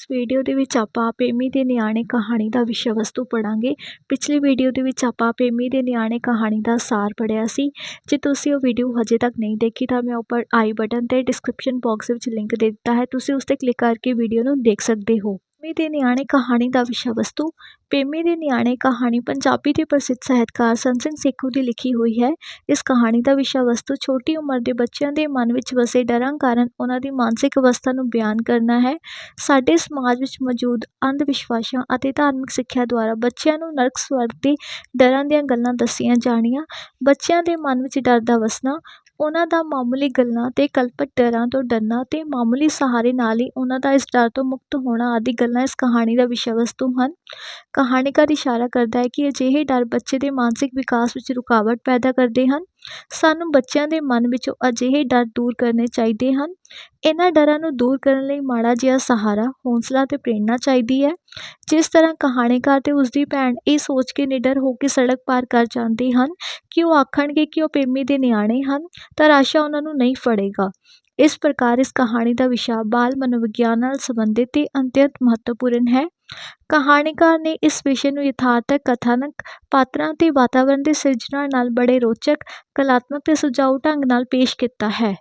ਇਸ ਵੀਡੀਓ ਦੇ ਵਿੱਚ ਆਪਾਂ ਪੇਮੀ ਦੇ ਨਿਆਣੇ ਕਹਾਣੀ ਦਾ ਵਿਸ਼ਾ ਵਸਤੂ ਪੜਾਂਗੇ ਪਿਛਲੀ ਵੀਡੀਓ ਦੇ ਵਿੱਚ ਆਪਾਂ ਪੇਮੀ ਦੇ ਨਿਆਣੇ ਕਹਾਣੀ ਦਾ ਸਾਰ ਪੜਿਆ ਸੀ। ਜੇ ਤੁਸੀਂ ਉਹ ਵੀਡੀਓ ਹਜੇ ਤੱਕ ਨਹੀਂ ਦੇਖੀ ਤਾਂ ਮੈਂ ਉੱਪਰ ਆਈ ਬਟਨ ਤੇ ਡਿਸਕ੍ਰਿਪਸ਼ਨ ਬਾਕਸ ਵਿੱਚ ਲਿੰਕ ਦੇ ਦਿੱਤਾ ਹੈ। ਤੁਸੀਂ ਉਸ ਤੇ ਕਲਿੱਕ ਕਰਕੇ ਵੀਡੀਓ ਨੂੰ ਦੇਖ ਸਕਦੇ ਹੋ। ਪੇਮੀ ਦੇ ਨਿਆਣੇ ਕਹਾਣੀ ਦਾ ਵਿਸ਼ਾ ਵਸਤੂ। ਪੇਮੀ ਦੇ ਨਿਆਣੇ ਕਹਾਣੀ ਪੰਜਾਬੀ ਦੇ ਪ੍ਰਸਿੱਧ ਸਾਹਿਤਕਾਰ ਸੰਤ ਸਿੰਘ ਸੇਖੋਂ ਦੀ ਲਿਖੀ ਹੋਈ ਹੈ। ਇਸ ਕਹਾਣੀ ਦਾ ਵਿਸ਼ਾ ਵਸਤੂ ਛੋਟੀ ਉਮਰ ਦੇ ਬੱਚਿਆਂ ਦੇ ਮਨ ਵਿੱਚ ਵਸੇ ਡਰਾਂ ਕਾਰਨ ਉਹਨਾਂ ਦੀ ਮਾਨਸਿਕ ਅਵਸਥਾ ਨੂੰ ਬਿਆਨ ਕਰਨਾ ਹੈ। ਸਾਡੇ ਸਮਾਜ ਵਿੱਚ ਮੌਜੂਦ ਅੰਧ ਵਿਸ਼ਵਾਸਾਂ ਅਤੇ ਧਾਰਮਿਕ ਸਿੱਖਿਆ ਦੁਆਰਾ ਬੱਚਿਆਂ ਨੂੰ ਨਰਕ ਸਵਰਗ ਦੇ ਡਰਾਂ ਦੀਆਂ ਗੱਲਾਂ ਦੱਸੀਆਂ ਜਾਣੀਆਂ, ਬੱਚਿਆਂ ਦੇ ਮਨ ਵਿੱਚ ਡਰ ਦਾ ਵਸਣਾ ਉਹਨਾਂ ਦਾ ਮਾਮੂਲੀ ਗੱਲਾਂ ਅਤੇ ਕਲਪਤ ਡਰਾਂ ਤੋਂ ਡਰਨਾ ਅਤੇ ਮਾਮੂਲੀ ਸਹਾਰੇ ਨਾਲ ਹੀ ਉਹਨਾਂ ਦਾ ਇਸ ਡਰ ਤੋਂ ਮੁਕਤ ਹੋਣਾ ਆਦਿ ਗੱਲਾਂ ਇਸ ਕਹਾਣੀ ਦਾ ਵਿਸ਼ਾ ਵਸਤੂ ਹਨ। ਕਹਾਣੀਕਾਰ ਇਸ਼ਾਰਾ ਕਰਦਾ ਹੈ ਕਿ ਅਜਿਹੇ ਡਰ ਬੱਚੇ ਦੇ ਮਾਨਸਿਕ ਵਿਕਾਸ ਵਿੱਚ ਰੁਕਾਵਟ ਪੈਦਾ ਕਰਦੇ ਹਨ। ਸਾਨੂੰ ਬੱਚਿਆਂ ਦੇ ਮਨ ਵਿੱਚੋਂ ਅਜਿਹੇ ਡਰ ਦੂਰ ਕਰਨੇ ਚਾਹੀਦੇ ਹਨ। ਇਹਨਾਂ ਡਰਾਂ ਨੂੰ ਦੂਰ ਕਰਨ ਲਈ ਮਾੜਾ ਜਿਹਾ ਸਹਾਰਾ, ਹੌਂਸਲਾ ਤੇ ਪ੍ਰੇਰਨਾ ਚਾਹੀਦੀ ਹੈ। ਜਿਸ ਤਰ੍ਹਾਂ ਕਹਾਣੀਕਾਰ ਤੇ ਉਸਦੀ ਭੈਣ ਇਹ ਸੋਚ ਕੇ ਨਿਡਰ ਹੋ ਕੇ ਸੜਕ ਪਾਰ ਕਰ ਜਾਂਦੇ ਹਨ ਕਿ ਉਹ ਆਖਣਗੇ ਕਿ ਉਹ ਪ੍ਰੇਮੀ ਦੇ ਨਿਆਣੇ ਹਨ, ਤਾਂ ਰਾਸ਼ਾ ਉਹਨਾਂ ਨੂੰ ਨਹੀਂ ਫੜੇਗਾ। ਇਸ ਪ੍ਰਕਾਰ ਇਸ ਕਹਾਣੀ ਦਾ ਵਿਸ਼ਾ ਬਾਲ ਮਨੋਵਿਗਿਆਨ ਨਾਲ ਸੰਬੰਧਿਤ ਅਤੇ ਅਤਿਅੰਤ ਮਹੱਤਵਪੂਰਨ ਹੈ। ਕਹਾਣੀਕਾਰ ਨੇ ਇਸ ਵਿਸ਼ੇ ਨੂੰ ਯਥਾਰਥਕ ਕਥਾਨਕ ਪਾਤਰਾਂ ਅਤੇ ਵਾਤਾਵਰਣ ਦੀ ਸਿਰਜਣਾ ਨਾਲ ਬੜੇ ਰੋਚਕ, ਕਲਾਤਮਕ ਅਤੇ ਸੁਝਾਊ ਢੰਗ ਨਾਲ ਪੇਸ਼ ਕੀਤਾ ਹੈ।